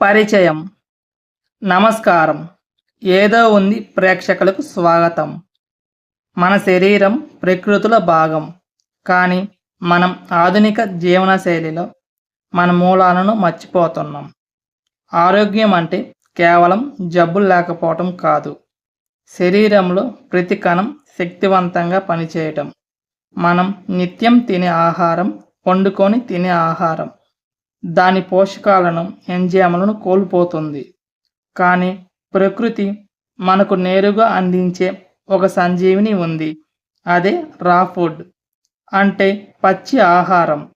పరిచయం. నమస్కారం. ఏదో ఉంది ప్రేక్షకులకు స్వాగతం. మన శరీరం ప్రకృతిలో భాగం. కానీ మనం ఆధునిక జీవనశైలిలో మన మూలాలను మర్చిపోతున్నాం. ఆరోగ్యం అంటే కేవలం జబ్బులు లేకపోవటం కాదు. శరీరంలో ప్రతి కణం శక్తివంతంగా పనిచేయటం. మనం నిత్యం తినే ఆహారం వండుకొని తినే ఆహారం. దాని పోషకాలను ఎంజైములను కోల్పోతుంది. కానీ ప్రకృతి మనకు నేరుగా అందించే ఒక సంజీవిని ఉంది. అదే రా ఫుడ్. అంటే పచ్చి ఆహారం.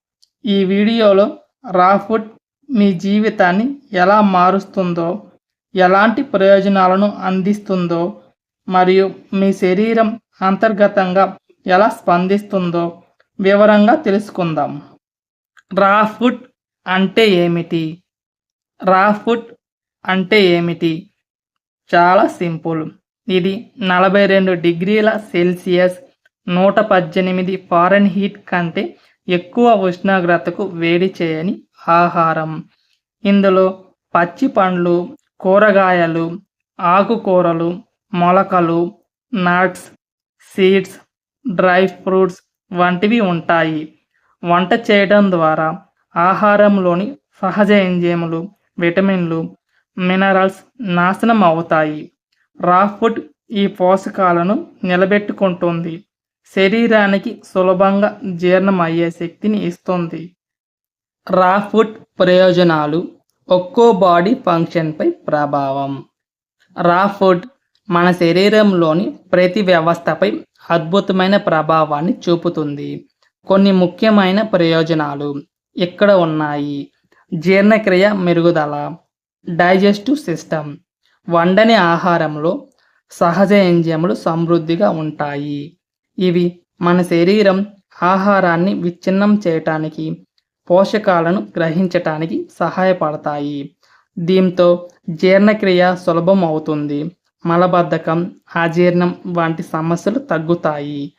ఈ వీడియోలో రా ఫుడ్ మీ జీవితాన్ని ఎలా మారుస్తుందో ఎలాంటి ప్రయోజనాలను అందిస్తుందో మరియు మీ శరీరం అంతర్గతంగా ఎలా స్పందిస్తుందో వివరంగా తెలుసుకుందాం. రా ఫుడ్ అంటే ఏమిటి? రా ఫుడ్ అంటే ఏమిటి? చాలా సింపుల్. ఇది నలభై రెండు డిగ్రీల సెల్సియస్ నూట పద్దెనిమిది ఫారెన్ హీట్ కంటే ఎక్కువ ఉష్ణోగ్రతకు వేడి చేయని ఆహారం. ఇందులో పచ్చి పండ్లు కూరగాయలు ఆకుకూరలు మొలకలు నట్స్ సీడ్స్ డ్రై ఫ్రూట్స్ వంటివి ఉంటాయి. వంట చేయడం ద్వారా ఆహారంలోని సహజ ఎంజైములు విటమిన్లు మినరల్స్ నాశనం అవుతాయి రా ఫుడ్ ఈ పోషకాలను నిలబెట్టుకుంటుంది. శరీరానికి సులభంగా జీర్ణం అయ్యే శక్తిని ఇస్తుంది. రా ఫుడ్ ప్రయోజనాలు ఒక్కో బాడీ ఫంక్షన్పై ప్రభావం. రా ఫుడ్ మన శరీరంలోని ప్రతి వ్యవస్థపై అద్భుతమైన ప్రభావాన్ని చూపుతుంది. కొన్ని ముఖ్యమైన ప్రయోజనాలు ఇక్కడ ఉన్నాయి? జీర్ణక్రియ మెరుగుదల డైజెస్టివ్ సిస్టమ్ వండని ఆహారంలో సహజ ఎంజైములు సమృద్ధిగా ఉంటాయి. ఇవి మన శరీరం ఆహారాన్ని విచ్ఛిన్నం చేయటానికి పోషకాలను గ్రహించటానికి సహాయపడతాయి. దీంతో జీర్ణక్రియ సులభం అవుతుంది. మలబద్ధకం అజీర్ణం వంటి సమస్యలు తగ్గుతాయి.